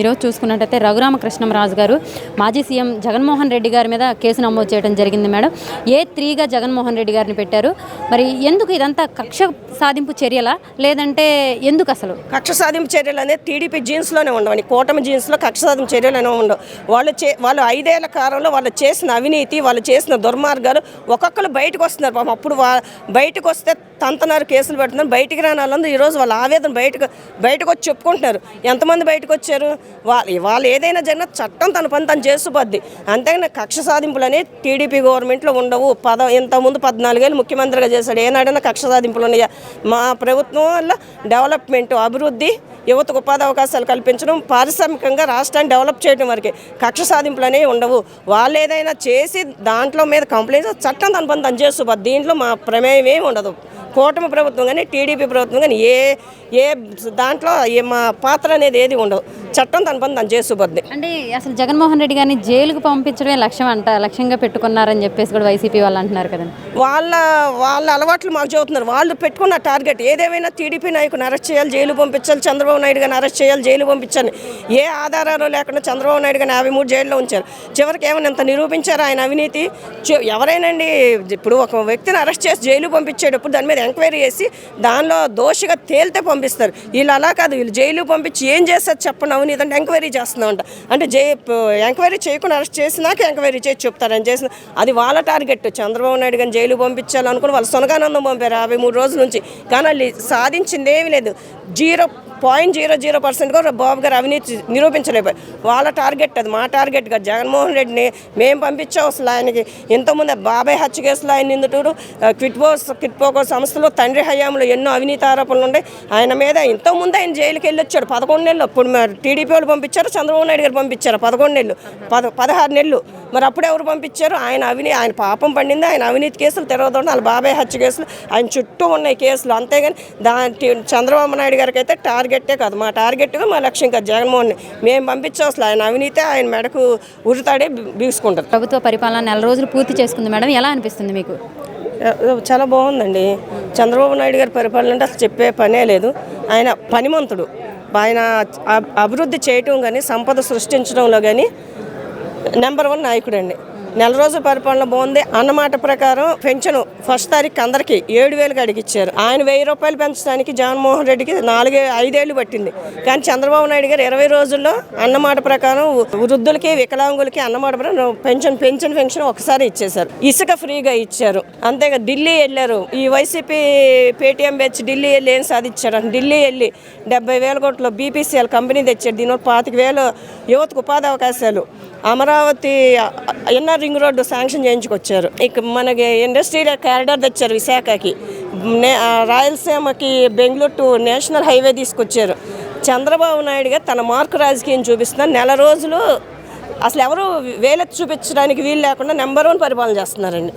ఈరోజు చూసుకున్నట్టయితే రఘురామకృష్ణంరాజు గారు మాజీ సీఎం జగన్మోహన్ రెడ్డి గారి మీద కేసు నమోదు చేయడం జరిగింది మేడం. ఏ త్రీగా జగన్మోహన్ రెడ్డి గారిని పెట్టారు? మరి ఎందుకు ఇదంతా కక్ష సాధింపు చర్యలా? లేదంటే ఎందుకు అసలు? కక్ష సాధింపు చర్యలు అనేది టీడీపీ జీన్స్లోనే ఉండవని కూటమి జీన్స్లో కక్ష సాధింపు చర్యలు అనేవి ఉండవు. వాళ్ళు చే వాళ్ళు ఐదేళ్ళ కాలంలో వాళ్ళు చేసిన అవినీతి వాళ్ళు చేసిన దుర్మార్గాలు ఒక్కొక్కరు బయటకు వస్తున్నారు. పాపం అప్పుడు వా బయటకు వస్తే తంతనారు కేసులు పెడుతున్నారు. బయటికి రాని వాళ్ళందరూ ఈరోజు వాళ్ళ ఆవేదన బయటకు బయటకు వచ్చి చెప్పుకుంటున్నారు. ఎంతమంది బయటకు వచ్చారు? వాళ్ళు వాళ్ళు ఏదైనా జరిగినా చట్టం తన పని తను చేసుకుపోద్ది. అంతేగాని కక్ష సాధింపులు అనేవి టీడీపీ గవర్నమెంట్లో ఉండవు. పద ఇంతకుముందు పద్నాలుగేళ్ళు ముఖ్యమంత్రిగా చేశాడు. ఏనాడైనా కక్ష సాధింపులు ఉన్నాయా మా ప్రభుత్వం వల్ల డెవలప్మెంట్ అభివృద్ధి యువతకు ఉపాధి అవకాశాలు కల్పించడం పారిశ్రామికంగా రాష్ట్రాన్ని డెవలప్ చేయడం వరకే కక్ష సాధింపులు అనేవి ఉండవు. వాళ్ళు ఏదైనా చేసి దాంట్లో మీద కంప్లైంట్ చట్టం దాని పని చేస్తూ దీంట్లో మా ప్రమేయం ఏమి ఉండదు. కూటమి ప్రభుత్వం కానీ టీడీపీ ప్రభుత్వం కానీ ఏ ఏ దాంట్లో ఏ మా పాత్ర అనేది ఏది ఉండదు. చట్టం తన పని తను చేస్తూపోద్ది అంటే అసలు జగన్మోహన్ రెడ్డి గారిని జైలుకు పంపించడమే లక్ష్యం అంట లక్ష్యంగా పెట్టుకున్నారని చెప్పేసి కూడా వైసీపీ వాళ్ళు అంటున్నారు కదండి. వాళ్ళ వాళ్ళ అలవాట్లు మాకు చెబుతున్నారు. వాళ్ళు పెట్టుకున్న టార్గెట్ ఏదేమైనా టీడీపీ నాయకుని అరెస్ట్ చేయాలి జైలు పంపించాలి చంద్రబాబు నాయుడు గారిని అరెస్ట్ చేయాలి జైలు పంపించాలి. ఏ ఆధారాలు లేకుండా చంద్రబాబు నాయుడు గారిని యాభై మూడు జైల్లో ఉంచారు. చివరికి ఏమైనా ఎంత నిరూపించారు ఆయన అవినీతి? ఎవరైనండి ఇప్పుడు ఒక వ్యక్తిని అరెస్ట్ చేసి జైలు పంపించేటప్పుడు దాని మీద ఎంక్వైరీ చేసి దానిలో దోషిగా తేలితే పంపిస్తారు. వీళ్ళు అలా కాదు వీళ్ళు జైలు పంపించి ఏం చేస్తారు చెప్పండి. అవినీతి అంటే ఎంక్వైరీ అంట అంటే జై ఎంక్వైరీ చేయకుండా అరెస్ట్ చేసినాక ఎంక్వైరీ చేసి చెప్తారని చేసిన అది వాళ్ళ టార్గెట్. చంద్రబాబు నాయుడు కానీ జైలు పంపించాలనుకుని వాళ్ళు సొనగానందం పంపారు యాభై మూడు రోజుల నుంచి. కానీ వాళ్ళు సాధించింది ఏమీ లేదు. Zero point zero zero percent కూడా బాబు గారు అవినీతి నిరూపించలేకపోయారు వాళ్ళ టార్గెట్ అది. మా టార్గెట్ కాదు. జగన్మోహన్ రెడ్డిని మేము పంపించాం అసలు ఆయనకి. ఇంతకుముందు బాబాయ్ హత్య కేసులో ఆయన నిందుటూరు క్విట్బో క్విట్పోకో సంస్థలో తండ్రి హయాంలో ఎన్నో అవినీతి ఆరోపణలు ఉన్నాయి. ఆయన మీద ఇంతకుముందు ఆయన జైలుకి వెళ్ళి వచ్చాడు పదకొండు నెలలు ఇప్పుడు మరి టీడీపీ వాళ్ళు పంపించారు చంద్రబాబు నాయుడు గారు పంపించారు. పదకొండు నెలలు పద పదహారు నెలలు. మరి అప్పుడు ఎవరు పంపించారు? ఆయన అవినీ ఆయన పాపం పండింది. ఆయన అవినీతి కేసులు తెరవదండి వాళ్ళ బాబాయ్ హత్య కేసులు. ఆయన చుట్టూ ఉన్నాయి కేసులు. అంతేగాని దాని చంద్రబాబు నాయుడు గారికి అయితే టార్గెట్టే కాదు. మా టార్గెట్గా మా లక్ష్యం కాదు జగన్మోహన్ మేము పంపించాం అసలు ఆయన అవినీతే ఆయన మెడకు ఉరితాడే బీసుకుంటారు ప్రభుత్వ పరిపాలన నెల రోజులు పూర్తి చేసుకుంది మేడం. ఎలా అనిపిస్తుంది మీకు? చాలా బాగుందండి. చంద్రబాబు నాయుడు గారి పరిపాలన అంటే అసలు చెప్పే పనే లేదు. ఆయన పనిమంతుడు. ఆయన అభివృద్ధి చేయటం కానీ సంపద సృష్టించడంలో కానీ నెంబర్ వన్ నాయకుడు అండి నెల రోజుల పరిపాలన బాగుంది అన్నమాట ప్రకారం పెన్షన్ ఫస్ట్ తారీఖు అందరికి ఏడు వేలకు అడిగిచ్చారు. ఆయన వెయ్యి రూపాయలు పెంచడానికి జగన్మోహన్ రెడ్డికి నాలుగే ఐదేళ్ళు పట్టింది. కానీ చంద్రబాబు నాయుడు గారు ఇరవై రోజుల్లో అన్నమాట ప్రకారం వృద్ధులకి వికలాంగులకి అన్నమాట ప్రకారం పెన్షన్ పెన్షన్ పెన్షన్ ఒకసారి ఇచ్చేశారు. ఇసుక ఫ్రీగా ఇచ్చారు. అంతేగా ఢిల్లీ వెళ్ళారు. ఈ వైసీపీ పేటీఎం వచ్చి ఢిల్లీ వెళ్ళి ఏం సాధించారు ఢిల్లీ వెళ్ళి డెబ్బై వేల కోట్ల బీపీసీఎల్ కంపెనీ తెచ్చారు దీనివల్ల పాతిక వేలు యువతకు ఉపాధి అవకాశాలు. Amaravati NR ring road sanction చేయించుకొచ్చారు. ఇక మనకి ఇండస్ట్రియల్ కారిడార్ తెచ్చారు విశాఖకి. రాయలసీమకి బెంగళూరు టు నేషనల్ హైవే తీసుకొచ్చారు. చంద్రబాబు నాయుడుగా తన మార్కు రాజకీయం చూపిస్తున్నారు. నెల రోజులు అసలు ఎవరు వేలెత్తి చూపించడానికి వీలు లేకుండా నెంబర్ వన్ పరిపాలన చేస్తున్నారండి.